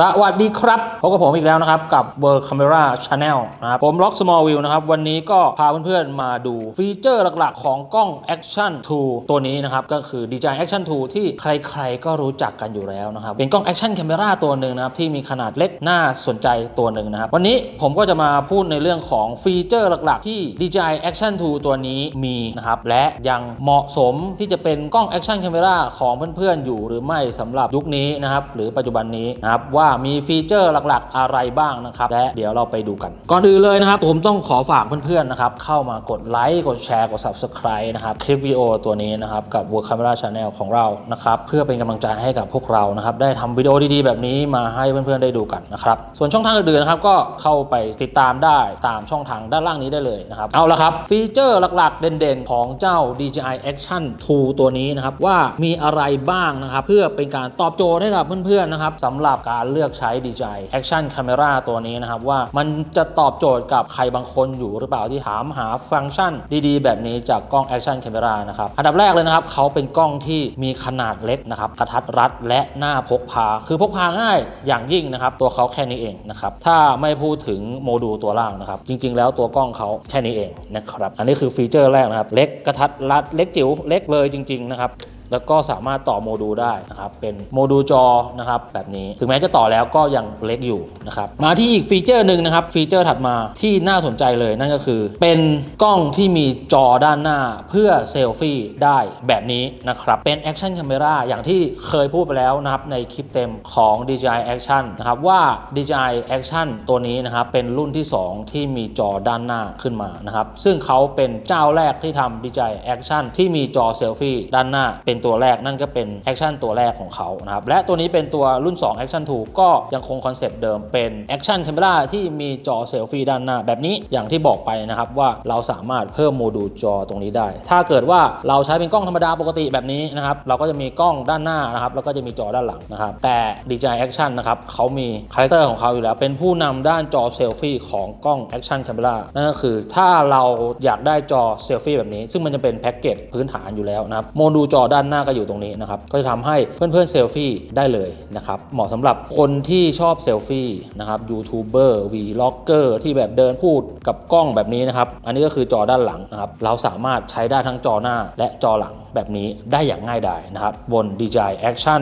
สวัสดีครับพบกับผมอีกแล้วนะครับ กับ World Camera Channel นะครับผมล็อก Small View นะครับ วันนี้ก็พาเพื่อนๆมาดูฟีเจอร์หลักๆ ของกล้อง Action 2 ตัวนี้นะครับ ก็คือ DJI Action 2 ที่ใครๆก็รู้จักกันอยู่แล้วนะครับ เป็นกล้อง Action Camera ตัวหนึ่งนะครับ ที่มีขนาดเล็กน่าสนใจตัวหนึ่งนะครับ วันนี้ผมก็จะมาพูดในเรื่องของฟีเจอร์หลักๆ ที่ DJI Action 2 ตัวนี้มีนะครับและยังเหมาะสมที่จะเป็นกล้อง Action Camera ของเพื่อนๆอยู่หรือไม่สำหรับยุคนี้นะครับหรือปัจจุบันนี้นะครับว่ามีฟีเจอร์หลักๆ อะไรบ้างนะครับ และเดี๋ยวเราไปดูกัน ก่อนอื่นเลยนะครับ ผมต้องขอฝากเพื่อนๆนะครับ เข้ามากดไลค์กดแชร์กด Subscribe นะครับ คลิปวิดีโอตัวนี้นะครับ กับ World Camera Channel ของเรานะครับ เพื่อเป็นกำลังใจให้กับพวกเรานะครับ ได้ทำวิดีโอดีๆ แบบนี้มาให้เพื่อนๆได้ดูกันนะครับส่วนช่องทางอื่นๆนะครับก็เข้าไปติดตามได้ตามช่องทางด้านล่างนี้ได้เลยนะครับเอาละครับฟีเจอร์หลักๆ เด่นๆ ของเจ้า DJI Action 2 ตัวนี้นะครับว่ามีอะไรบ้างนะครับเพื่อเป็นการตอบโจทย์ให้กับเพื่อนๆนะครับสำหรับการเลือกใช้ DJI Action Camera ตัวนี้นะครับ ว่ามันจะตอบโจทย์กับใครบางคนอยู่หรือเปล่าที่ถามหาฟังก์ชันดีๆ แบบนี้จากกล้อง Action Camera นะครับ อันดับแรกเลยนะครับ เขาเป็นกล้องที่มีขนาดเล็กนะครับกระทัดรัดและหน้าพกพา คือพกพาง่ายอย่างยิ่งนะครับ ตัวเขาแค่นี้เองนะครับ ถ้าไม่พูดถึงโมดูลตัวล่างนะครับ จริง ๆ แล้วตัวกล้องเขาแค่นี้เองนะครับ อันนี้คือฟีเจอร์แรกนะครับ เล็กกระทัดรัดเล็กจิ๋วเล็กเลยจริง ๆ นะครับ แล้วก็สามารถต่อโมดูลได้นะครับเป็นโมดูลจอนะครับแบบนี้ถึงแม้จะต่อแล้วก็ยังเล็กอยู่นะครับมาที่อีกฟีเจอร์หนึ่งนะครับฟีเจอร์ถัดมาที่น่าสนใจเลยนั่นก็คือ เป็นกล้องที่มีจอด้านหน้าเพื่อเซลฟี่ได้แบบนี้นะครับเป็นแอคชั่น c a ม e r a อย่างที่เคยพูดไปแล้วนะครับในคลิปเต็มของ DJI Action นะครับว่า DJI Action ตัวนี้นะครับเป็นรุ่นที่ 2 ที่มีจอด้านหน้าขึ้นมานะครับซึ่งเขาเป็นเจ้าแรกที่ทำ DJI Action ที่มีจอเซลฟี่ด้านหน้าเป็นตัวแรกนั่นก็เป็นแอคชั่นตัวแรกของเขานะครับและตัวนี้เป็นตัวรุ่น2 Action 2 ก็ยังคงคอนเซปต์เดิมเป็นแอคชั่น c a ม e r a ที่มีจอเซลฟี่ด้านหน้า แบบนี้อย่างที่บอกไปนะครับว่าเราสามารถเพิ่มโมดูลจอตรงนี้ได้ ถ้าเกิดว่าเราใช้เป็นกล้องธรรมดาปกติแบบนี้นะครับเราก็จะมีกล้องด้านหน้านะครับแล้วก็จะมีจอด้านหลังนะครับแต่ DJI Action นะครับเขามีคาแรคเตอร์ของเขาอยู่แล้ว เป็นผู้นำด้านจอเซลฟี่ของกล้อง Action Camera นั่นก็คือถ้าเราอยากได้จอเซลฟี่แบบนี้ ซึ่งมันจะเป็นแพ็กเกจพื้นฐานอยู่แล้วนะครับโมดูลจอด้านหน้าก็อยู่ตรงนี้นะครับ ก็จะทำให้เพื่อนๆเซลฟี่ได้เลยนะครับ เหมาะสำหรับคนที่ชอบเซลฟี่นะครับยูทูบเบอร์วีล็อกเกอร์ที่แบบเดินพูดกับกล้องแบบนี้นะครับ อันนี้ก็คือจอด้านหลังนะครับ เราสามารถใช้ได้ทั้งจอหน้าและจอหลังแบบนี้ได้อย่างง่ายดายนะครับ บน DJI Action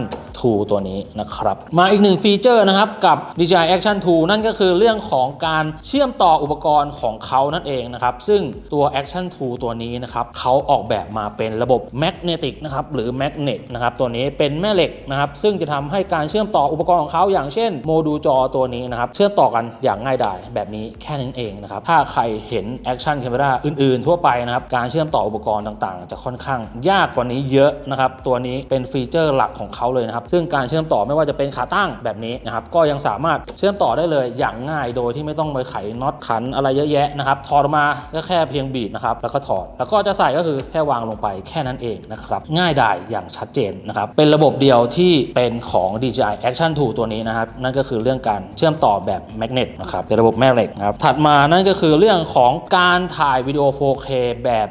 2 ตัวนี้นะครับ มาอีกหนึ่งฟีเจอร์นะครับ กับ DJI Action 2 นั่นก็คือเรื่องของการเชื่อมต่ออุปกรณ์ของเขานั่นเองนะครับ ซึ่งตัว Action 2 ตัวนี้นะครับเขาออกแบบมาเป็นระบบ Magnetic นะครับหรือ Magnet นะครับตัวนี้เป็นแม่เหล็กนะครับ ซึ่งจะทำให้การเชื่อมต่ออุปกรณ์ของเขาอย่างเช่นโมดูลจอตัวนี้นะครับ เชื่อมต่อกันอย่างง่ายดายแบบนี้แค่นั้นเองนะครับ ถ้าใครเห็น Action Camera อื่นๆ ทั่วไปนะครับ การเชื่อมต่ออุปกรณ์ต่างๆ จะค่อนข้างยากกว่านี้เยอะนะครับ ตัวนี้เป็นฟีเจอร์หลักของเขาเลยนะครับซึ่งการเชื่อมต่อไม่ว่าจะเป็นขาตั้งแบบนี้นะครับก็ยังสามารถเชื่อมต่อได้เลยอย่างง่ายโดยที่ไม่ต้องไปไขน็อตขันอะไรเยอะแยะนะครับถอดออกมาก็แค่เพียงบีบนะครับแล้วก็ถอด แล้วก็จะใส่ก็คือแค่วางลงไปแค่นั้นเองนะครับง่ายดายอย่างชัดเจนนะครับเป็นระบบเดียวที่เป็นของ DJI Action 2 ตัวนี้นะครับนั่นก็คือเรื่องการเชื่อมต่อแบบแมกเนตนะครับเป็นระบบแม่เหล็กนะครับถัดมานั่นก็คือเรื่องของการถ่ายวิดีโอ 4K แบบ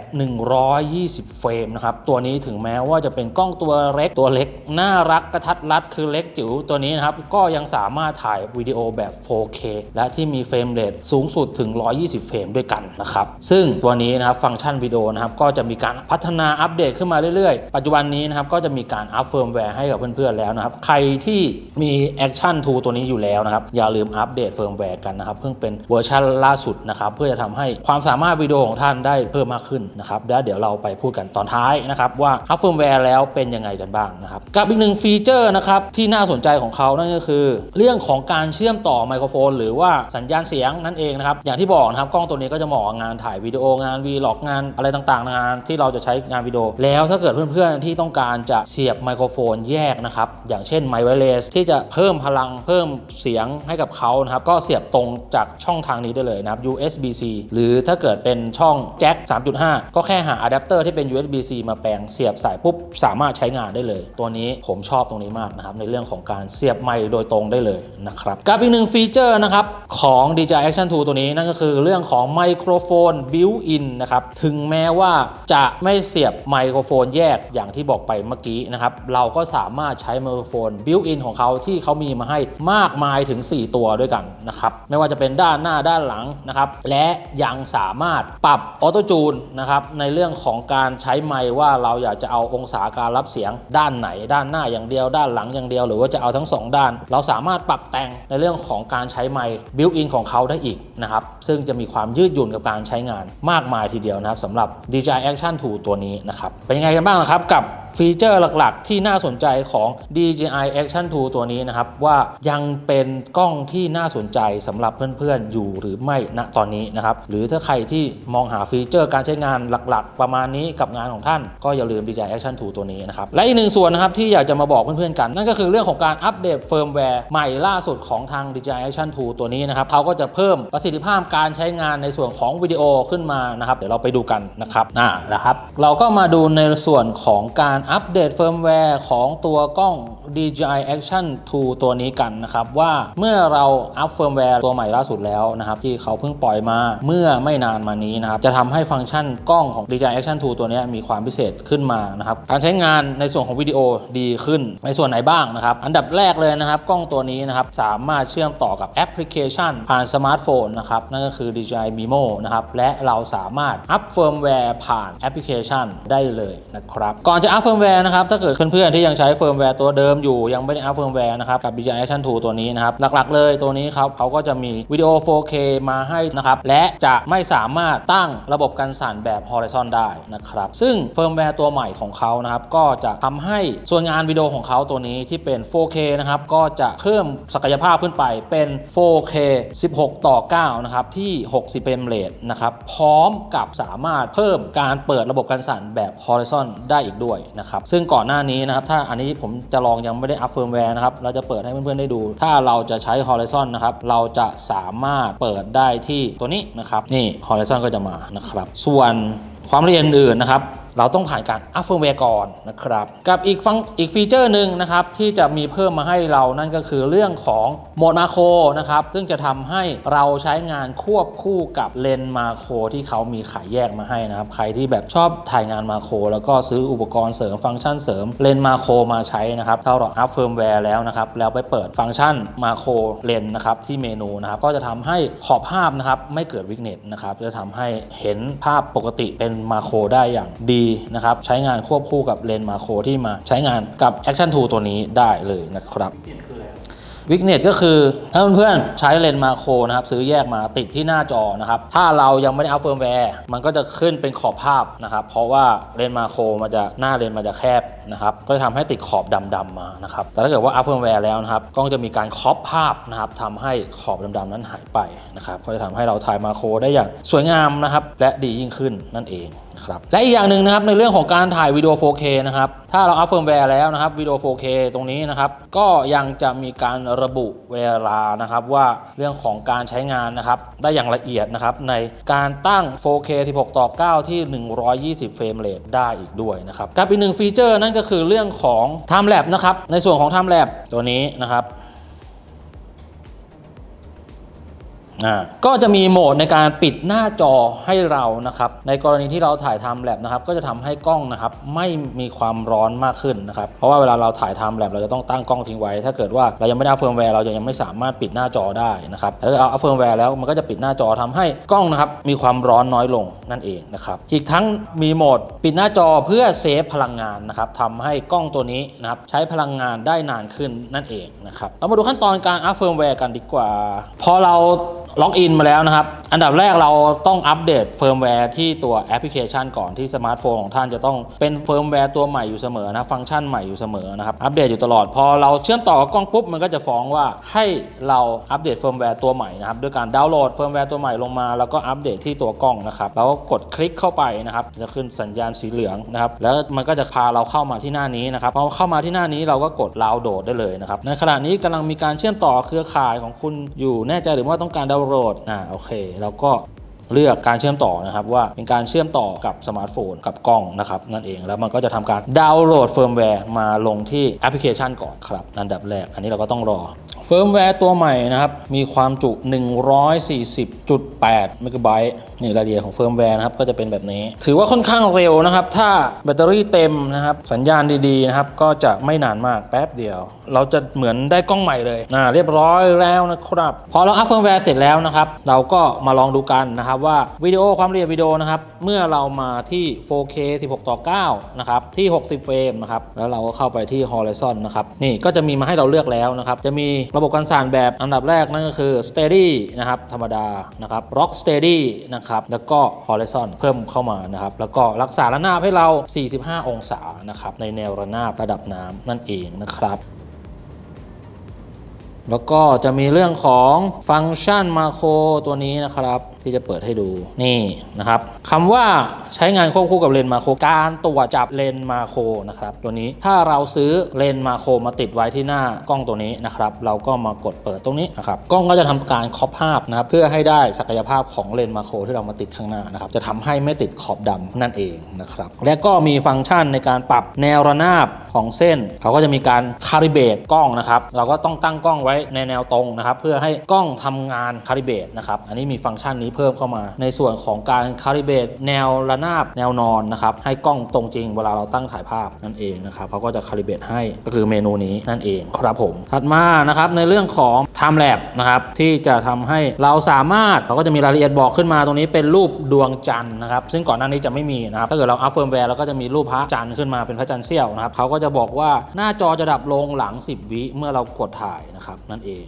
120 เฟรมนะครับตัวนี้ถึงแม้ว่าจะเป็นกล้องตัวเล็กตัวเล็กน่ารักกระทัดรัดคือเล็กจิ๋วตัวนี้นะครับ ก็ยังสามารถถ่ายวิดีโอแบบ 4K และที่มีเฟรมเรทสูงสุดถึง 120 เฟรมด้วยกันนะครับ ซึ่งตัวนี้นะครับฟังก์ชันวิดีโอนะครับก็จะมีการพัฒนาอัปเดตขึ้นมาเรื่อยๆ ปัจจุบันนี้นะครับก็จะมีการอัพเฟิร์มแวร์ให้กับเพื่อนๆแล้วนะครับ ใครที่มี Action 2 ตัวนี้อยู่แล้วนะครับ อย่าลืมอัปเดตเฟิร์มแวร์กันนะครับ เพิ่งเป็นเวอร์ชันล่าสุดนะครับ เพื่อจะทำให้ความสามารถวิดีโอของท่านได้เพิ่มมากขึ้นนะครับแล้วเดี๋ยวเราไปพูดกันตอนท้ายนะครับว่าอัพเฟิร์มแวร์แล้วเป็นยังไงกันบ้างนะครับกับอีกหนึ่งฟีเจอร์นะครับที่น่าสนใจของเขานั่นก็คือ เรื่องของการเชื่อมต่อไมโครโฟน หรือว่าสัญญาณเสียงนั่นเองนะครับอย่างที่บอกนะครับกล้องตัวนี้ก็จะเหมาะงานถ่ายวิดีโองานวีล็อกงานอะไรต่างๆงานที่เราจะใช้งานวิดีโอ แล้วถ้าเกิดเพื่อนๆที่ต้องการจะเสียบไมโครโฟนแยกนะครับอย่างเช่นไมค์ไวเลสที่จะเพิ่มพลังเพิ่มเสียงให้กับเขานะครับก็เสียบตรงจากช่องทางนี้ได้เลยนะครับ USB-C หรือถ้าเกิดเป็นช่องแจ็ค3.5 ก็แค่หาอะแดปเตอร์ที่เป็น USB-C มาแปลงเสียบสายปุ๊บสามารถใช้งานได้เลย ตัวนี้ผมชอบตรงนี้มากนะครับในเรื่องของการเสียบไมค์โดยตรงได้เลยนะครับกับอีกหนึ่งฟีเจอร์นะครับของ DJI Action 2 ตัวนี้นั่นก็คือเรื่องของไมโครโฟน built in นะครับถึงแม้ว่าจะไม่เสียบไมโครโฟนแยกอย่างที่ที่บอกไปเมื่อกี้นะครับเราก็สามารถใช้ไมโครโฟนบิวอินของเขาที่เขามีมาให้มากมายถึง 4 ตัวด้วยกันนะครับไม่ว่าจะเป็นด้านหน้าด้านหลังนะครับและยังสามารถปรับออโต้จูนนะครับในเรื่องของการใช้ไมค์ว่าเราอยากจะเอาองศาการรับเสียงด้านไหนด้านหน้าอย่างเดียวด้านหลังอย่างเดียว หรือว่าจะเอาทั้งสองด้าน เราสามารถปรับแต่งในเรื่องของการใช้ไมค์บิวอินของเขาได้อีกนะครับซึ่งจะมีความยืดหยุ่นกับการใช้งานมากมายทีเดียวนะครับสำหรับ DJI Action 2 ตัวนี้นะครับเป็นยังไงกันบ้างนะครับกับ ฟีเจอร์หลักๆ ที่น่าสนใจของ DJI Action 2 ตัวนี้นะครับ ว่ายังเป็นกล้องที่น่าสนใจสำหรับเพื่อนๆ อยู่หรือไม่ณตอนนี้นะครับ หรือถ้าใครที่มองหาฟีเจอร์การใช้งานหลักๆ ประมาณนี้กับงานของท่าน ก็อย่าลืม DJI Action 2 ตัวนี้นะครับ และอีกหนึ่งส่วนนะครับที่อยากจะมาบอกเพื่อนๆกัน นั่นก็คือเรื่องของการอัปเดตเฟิร์มแวร์ใหม่ล่าสุดของทาง DJI Action 2 ตัวนี้นะครับเขาก็จะเพิ่มประสิทธิภาพการใช้งานในส่วนของวิดีโอขึ้นมานะครับเดี๋ยวเราไปดูกันนะครับอ่านะครับ เราก็มาดูในส่วนของการอัปเดตเฟิร์มแวร์ของตัวกล้อง DJI Action 2 ตัวนี้กันนะครับ ว่าเมื่อเราอัปเฟิร์มแวร์ตัวใหม่ล่าสุดแล้วนะครับ ที่เขาเพิ่งปล่อยมาเมื่อไม่นานมานี้นะครับ จะทำให้ฟังก์ชันกล้องของ DJI Action 2 ตัวนี้มีความพิเศษขึ้นมานะครับ การใช้งานในส่วนของวิดีโอดีขึ้นในส่วนไหนบ้างนะครับ อันดับแรกเลยนะครับ กล้องตัวนี้นะครับสามารถเชื่อมต่อกับแอปพลิเคชัน ผ่านสมาร์ทโฟนนะครับนั่นก็คือ DJI Mimo นะครับและเราสามารถอัปเฟิร์มแวร์ผ่านแอปพลิเคชันได้เลยนะครับก่อนจะอัปเฟิร์มร์มแวร์นะครับถ้าเกิดเพื่อนๆที่ยังใช้เฟิร์มแวร์ตัวเดิมอยู่ยังไม่ได้อัปเฟิร์มแวร์นะครับกับ DJI Action 2 ตัวนี้นะครับหลักๆเลยตัวนี้ครับเขาก็จะมีวิดีโอ 4K มาให้นะครับและจะไม่สามารถตั้งระบบกันสั่นแบบ Horizon ได้นะครับซึ่งเฟิร์มแวร์ตัวใหม่ของเขานะครับก็จะทำให้ส่วนงานวิดีโอของเขาตัวนี้ที่เป็น 4K นะครับก็จะเพิ่มศักยภาพขึ้นไปเป็น 4K 16 ต่อ 9 นะครับที่ 60เฟรมเรทนะครับพร้อมกับสามารถเพิ่มการเปิดระบบกันสั่นแบบ Horizon ได้อีกด้วยนะครับ ซึ่งก่อนหน้านี้นะครับ ถ้าอันนี้ผมจะลองยังไม่ได้อัพเฟิร์มแวร์นะครับ เราจะเปิดให้เพื่อนๆได้ดู ถ้าเราจะใช้ Horizon นะครับ เราจะสามารถเปิดได้ที่ตัวนี้นะครับ นี่ Horizon ก็จะมานะครับ ส่วนความละเอียดอื่นนะครับ เราต้องผ่านการอัพเฟิร์มแวร์ก่อนนะครับ กับอีกฟังอีกฟีเจอร์หนึ่งนะครับที่จะมีเพิ่มมาให้เรานั่นก็คือเรื่องของโหมดมาโครนะครับซึ่งจะทำให้เราใช้งานควบคู่กับเลนส์มาโครที่เขามีขายแยกมาให้นะครับ ใครที่แบบชอบถ่ายงานมาโครแล้วก็ซื้ออุปกรณ์เสริมฟังก์ชันเสริมเลนส์มาโครมาใช้นะครับถ้าเราอัพเฟิร์มแวร์แล้วนะครับแล้วไปเปิดฟังก์ชันมาโครเลนส์นะครับที่เมนูนะครับก็จะทำให้ขอบภาพนะครับไม่เกิดวิกเนตนะครับจะทำให้เห็นภาพปกติเป็นมาโครได้อย่างดีนะครับใช้งานควบคู่กับเลนส์มาโครที่มาใช้งานกับ Action 2ตัวนี้ได้เลยนะครับวิกเน็ตก็คือ ถ้าเพื่อนๆใช้เลนส์มาโครนะครับ ซื้อแยกมาติดที่หน้าจอนะครับ ถ้าเรายังไม่ได้อัพเฟิร์มแวร์มันก็จะขึ้นเป็นขอบภาพนะครับ เพราะว่าเลนส์มาโครมันจะหน้าเลนส์มันจะแคบนะครับ ก็จะทำให้ติดขอบดำๆมานะครับ แต่ถ้าเกิดว่าอัพเฟิร์มแวร์แล้วนะครับ กล้องจะมีการครอปภาพนะครับทำให้ขอบดำๆนั้นหายไปนะครับ ก็จะทำให้เราถ่ายมาโครได้อย่างสวยงามนะครับและดียิ่งขึ้นนั่นเองครับและอีกอย่างหนึ่งนะครับในเรื่องของการถ่ายวิดีโอ 4K นะครับถ้าเราอัพเฟิร์มแวร์แล้วนะครับวิดีโอ 4K ตรงนี้นะครับก็ยังจะมีการระบุเวลานะครับว่าเรื่องของการใช้งานนะครับได้อย่างละเอียดนะครับในการตั้ง 4K 16 ต่อ 9 ที่ 120 เฟรมเรทได้อีกด้วยนะครับกับอีกหนึ่งฟีเจอร์นั่นก็คือเรื่องของ Time Lapse นะครับในส่วนของ Time Lapse ตัวนี้นะครับ ก็จะมีโหมดในการปิดหน้าจอให้เรานะครับ ในกรณีที่เราถ่ายทำแลบนะครับ ก็จะทำให้กล้องนะครับไม่มีความร้อนมากขึ้นนะครับ เพราะว่าเวลาเราถ่ายทำแลบเราจะต้องตั้งกล้องทิ้งไว้ ถ้าเกิดว่าเรายังไม่ได้เอาเฟิร์มแวร์เราจะยังไม่สามารถปิดหน้าจอได้นะครับแต่ถ้าเราเอาเฟิร์มแวร์แล้วมันก็จะปิดหน้าจอทำให้กล้องนะครับมีความร้อนน้อยลงนั่นเองนะครับ อีกทั้งมีโหมดปิดหน้าจอเพื่อเซฟพลังงานนะครับทำให้กล้องตัวนี้นะครับใช้พลังงานได้นานขึ้นนั่นเองนะครับ เรามาดูขั้นตอนการอัพเฟิร์มแวร์กันดีกว่า พอเราล็อกอินมาแล้วนะครับ อันดับแรกเราต้องอัปเดตเฟิร์มแวร์ที่ตัวแอปพลิเคชันก่อนที่สมาร์ทโฟนของท่านจะต้องเป็นเฟิร์มแวร์ตัวใหม่อยู่เสมอนะฟังก์ชันใหม่อยู่เสมอนะครับอัปเดตอยู่ตลอดพอเราเชื่อมต่อกับกล้องปุ๊บมันก็จะฟ้องว่าให้เราอัปเดตเฟิร์มแวร์ตัวใหม่นะครับด้วยการดาวน์โหลดเฟิร์มแวร์ตัวใหม่ลงมาแล้วก็อัปเดตที่ตัวกล้องนะครับแล้วก็กดคลิกเข้าไปนะครับจะขึ้นสัญญาณสีเหลืองนะครับแล้วมันก็จะพาเราเข้ามาที่หน้านี้นะครับพอเข้ามาที่หน้านี้เราก็กดดาวน์โหลดได้เลยนะครับในขณะนี้กำลังมีการเชื่อมต่อเครือข่ายของคุณอยู่แน่ใจหรือว่าต้องการดาวน์โหลดอ่าโอเคแล้วก็ เลือกการเชื่อมต่อนะครับว่าเป็นการเชื่อมต่อกับสมาร์ทโฟนกับกล้องนะครับนั่นเองแล้วมันก็จะทำการดาวน์โหลดเฟิร์มแวร์มาลงที่แอปพลิเคชันก่อนครับอันดับแรก อันนี้เราก็ต้องรอเฟิร์มแวร์ตัวใหม่นะครับ มีความจุ 140.8เมกะไบต์นี่รายละเอียดของเฟิร์มแวร์นะครับ ก็จะเป็นแบบนี้ ถือว่าค่อนข้างเร็วนะครับ ถ้าแบตเตอรี่เต็มนะครับ สัญญาณดีๆนะครับ ก็จะไม่นานมากแป๊บเดียว เราจะเหมือนได้กล้องใหม่เลยนะเรียบร้อยแล้วนะครับ พอเราอัพเฟิร์มแวร์เสร็จแล้วนะครับ เราก็มาลองดูกันนะครับว่าวิดีโอความละเอียดวิดีโอนะครับเมื่อเรามาที่ 4K 16 ต่อ 9 นะครับ ที่ 60 เฟรมนะครับ แล้วเราก็เข้าไปที่ Horizon นะครับ นี่ก็จะมีมาให้เราเลือกแล้วนะครับ จะมีระบบการสั่นแบบอันดับแรกนั่นก็คือ Steady นะครับ ธรรมดา นะครับ Rock Steady นะครับ แล้วก็ Horizon เพิ่มเข้ามานะครับ แล้วก็รักษาระนาบให้เรา 45 องศานะครับ ในแนวระนาบระดับน้ำนั่นเองนะครับแล้วก็จะมีเรื่องของฟังก์ชันมาโครตัวนี้นะครับ ที่จะเปิดให้ดูนี่นะครับคำว่าใช้งานควบคู่กับเลนส์มาโครการตรวจจับเลนส์มาโครนะครับตัวนี้ถ้าเราซื้อเลนส์มาโครมาติดไว้ที่หน้ากล้องตัวนี้นะครับเราก็มากดเปิดตรงนี้นะครับกล้องก็จะทำการครอปภาพนะครับเพื่อให้ได้ศักยภาพของเลนส์มาโครที่เรามาติดข้างหน้านะครับจะทำให้ไม่ติดขอบดำนั่นเองนะครับและก็มีฟังก์ชันในการปรับแนวระนาบของเส้น เขาก็จะมีการคาลิเบตกล้องนะครับเราก็ต้องตั้งกล้องไว้ในแนวตรงนะครับเพื่อให้กล้องทำงานคาลิเบตนะครับอันนี้มีฟังก์ชันนี้เพิ่มเข้ามา ในส่วนของการคาลิเบตแนวระนาบแนวนอนนะครับให้กล้องตรงจริงเวลาเราตั้งถ่ายภาพนั่นเองนะครับเขาก็จะคาลิเบตให้ก็คือเมนูนี้นั่นเองครับผม ถัดมานะครับในเรื่องของ Time Lap นะครับที่จะทำให้เราสามารถเราก็จะมีรายละเอียดบอกขึ้นมาตรงนี้เป็นรูปดวงจันทร์นะครับซึ่งก่อนหน้านี้จะไม่มีนะครับถ้าเกิดเราอัพเฟิร์มแวร์เราก็จะมีรูปพระจันทร์ขึ้นมาเป็นพระจันทร์เสี้ยวนะครับเขาก็จะบอกว่าหน้าจอจะดับลงหลัง 10 วิเมื่อเรากดถ่ายนะครับนั่นเอง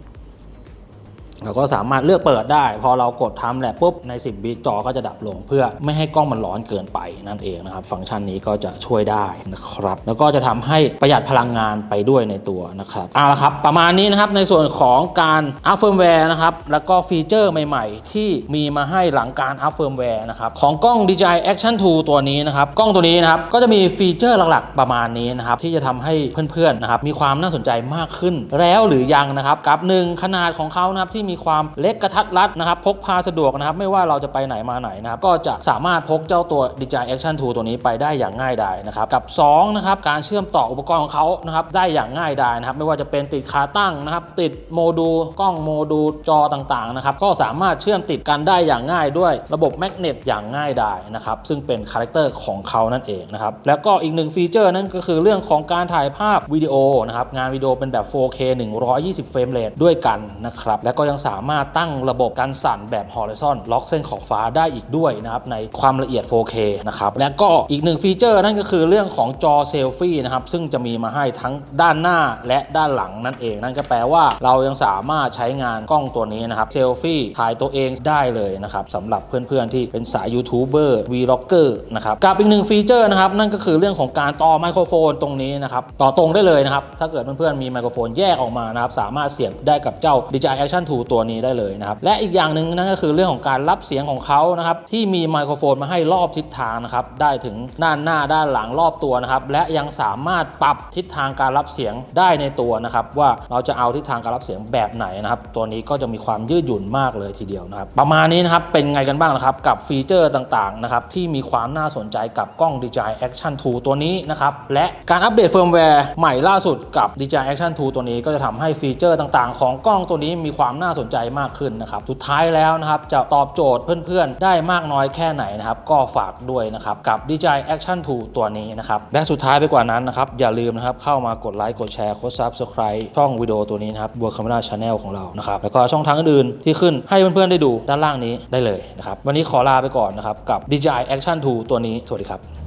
เราก็สามารถเลือกเปิดได้ พอเรากดทำแหละปุ๊บใน 10วิจอก็จะดับลง เพื่อไม่ให้กล้องมันร้อนเกินไปนั่นเองนะครับ ฟังก์ชันนี้ก็จะช่วยได้นะครับ แล้วก็จะทำให้ประหยัดพลังงานไปด้วยในตัวนะครับเอาละครับ ประมาณนี้นะครับในส่วนของการอัพเฟิร์มแวร์นะครับแล้วก็ฟีเจอร์ใหม่ๆ ที่มีมาให้หลังการอัพเฟิร์มแวร์นะครับของกล้อง DJI Action 2 ตัวนี้นะครับกล้องตัวนี้นะครับก็จะมีฟีเจอร์หลักๆประมาณนี้นะครับที่จะทำให้เพื่อนๆนะครับมีความน่าสนใจมากขึ้น แล้วหรือยังนะครับกับหนึ่งขนาดของเขานะครับที่มีความเล็กกระทัดรัดนะครับพกพาสะดวกนะครับไม่ว่าเราจะไปไหนมาไหนนะครับก็จะสามารถพกเจ้าตัว DJI Action 2 ตัวนี้ไปได้อย่างง่ายดายนะครับกับ2นะครับการเชื่อมต่ออุปกรณ์ของเขานะครับได้อย่างง่ายดายนะครับไม่ว่าจะเป็นติดขาตั้งนะครับติดโมดูลกล้องโมดูลจอต่างๆนะครับก็สามารถเชื่อมติดกันได้อย่างง่ายด้วยระบบแมกเนตอย่างง่ายดายนะครับซึ่งเป็นคาแรคเตอร์ของเขานั่นเองนะครับแล้วก็อีกหนึ่งฟีเจอร์นั่นก็คือเรื่องของการถ่ายภาพวิดีโอนะครับงานวิดีโอเป็นแบบ 4K 120เฟรมเรทด้วยกันนะครับแล้วก็ยังสามารถตั้งระบบการสั่นแบบ Horizon ล็อกเส้นขอบฟ้าได้อีกด้วยนะครับในความละเอียด 4K นะครับและก็อีกหนึ่งฟีเจอร์นั่นก็คือเรื่องของจอเซลฟี่นะครับซึ่งจะมีมาให้ทั้งด้านหน้าและด้านหลังนั่นเอง นั่นก็แปลว่าเรายังสามารถใช้งานกล้องตัวนี้นะครับเซลฟี่ถ่ายตัวเองได้เลยนะครับสำหรับเพื่อนๆที่เป็นสายยูทูบเบอร์วีล็อกเกอร์นะครับกับอีกหนึ่งฟีเจอร์นะครับนั่นก็คือเรื่องของการต่อไมโครโฟนตรงนี้นะครับต่อตรงได้เลยนะครับถ้าเกิดเพื่อนๆมีไมโครโฟนแยกออกมานะครับสามารถเสียบได้กับเจ้า DJI Action 2ตัวนี้ได้เลยนะครับ และอีกอย่างหนึ่งนั่นก็คือเรื่องของการรับเสียงของเขานะครับที่มีไมโครโฟนมาให้รอบทิศทางนะครับได้ถึงด้านหน้าด้านหลังรอบตัวนะครับและยังสามารถปรับทิศทางการรับเสียงได้ในตัวนะครับว่าเราจะเอาทิศทางการรับเสียงแบบไหนนะครับตัวนี้ก็จะมีความยืดหยุ่นมากเลยทีเดียวนะครับประมาณนี้นะครับเป็นไงกันบ้างนะครับกับฟีเจอร์ต่างๆนะครับที่มีความน่าสนใจกับกล้อง DJI Action 2 ตัวนี้นะครับและการอัปเดตเฟิร์มแวร์ใหม่ล่าสุดกับ DJI Action 2 ตัวนี้ก็จะทำให้ฟีเจอร์ต่างๆ ของกล้องตัวนี้มีความน่าสนใจมากขึ้นนะครับ สุดท้ายแล้วนะครับ จะตอบโจทย์เพื่อนๆ ได้มากน้อยแค่ไหนนะครับ ก็ฝากด้วยนะครับ กับ DJI Action 2 ตัวนี้นะครับ และสุดท้ายไปกว่านั้นนะครับ อย่าลืมนะครับ เข้ามากดไลค์ กดแชร์ กด Subscribe ช่องวิดีโอตัวนี้นะครับบัวคาเมราชาแนลของเรานะครับ แล้วก็ช่องทางอื่นๆที่ขึ้นให้เพื่อนๆได้ดูด้านล่างนี้ได้เลยนะครับวันนี้ขอลาไปก่อนนะครับกับ DJI Action 2 ตัวนี้สวัสดีครับ